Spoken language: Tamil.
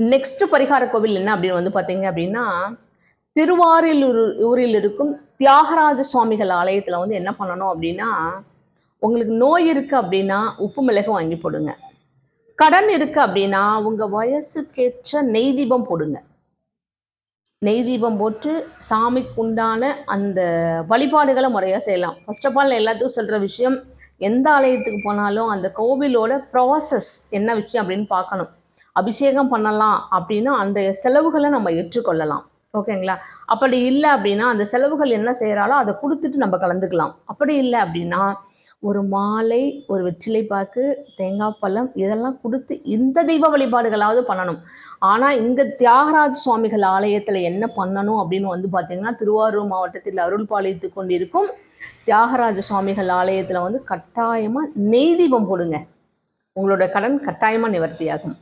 நெக்ஸ்ட் பரிகார கோவில் என்ன அப்படின்னு வந்து பார்த்தீங்க அப்படின்னா திருவாரூர் ஊரில் இருக்கும் தியாகராஜ சுவாமிகள் ஆலயத்தில் வந்து என்ன பண்ணணும் அப்படின்னா உங்களுக்கு நோய் இருக்குது அப்படின்னா உப்பு மிளகு வாங்கி போடுங்க. கடன் இருக்குது அப்படின்னா உங்கள் வயசுக்கேற்ற நெய் தீபம் போடுங்க. நெய் தீபம் போட்டு சாமிக்கு உண்டான அந்த வழிபாடுகளை முறையாக செய்யலாம். ஃபர்ஸ்ட் ஆஃப் ஆல் எல்லாத்துக்கும் சொல்கிற விஷயம் எந்த ஆலயத்துக்கு போனாலும் அந்த கோவிலோட ப்ராசஸ் என்ன விஷயம் அப்படின்னு பார்க்கணும். அபிஷேகம் பண்ணலாம் அப்படின்னா அந்த செலவுகளை நம்ம ஏற்றுக்கொள்ளலாம். ஓகேங்களா? அப்படி இல்லை அப்படின்னா அந்த செலவுகள் என்ன செய்கிறாலோ அதை கொடுத்துட்டு நம்ம கலந்துக்கலாம். அப்படி இல்லை அப்படின்னா ஒரு மாலை ஒரு வெற்றிலை பாக்கு தேங்காய் பழம் இதெல்லாம் கொடுத்து இந்த தெய்வ வழிபாடுகளாவது பண்ணணும். ஆனால் இங்கே தியாகராஜ சுவாமிகள் ஆலயத்தில் என்ன பண்ணணும் அப்படின்னு வந்து பார்த்திங்கன்னா திருவாரூர் மாவட்டத்தில் அருள் பாலித்து கொண்டிருக்கும் தியாகராஜ சுவாமிகள் ஆலயத்தில் வந்து கட்டாயமாக நெய் தீபம் போடுங்க. உங்களோட கடன் கட்டாயமாக நிவர்த்தியாகும்.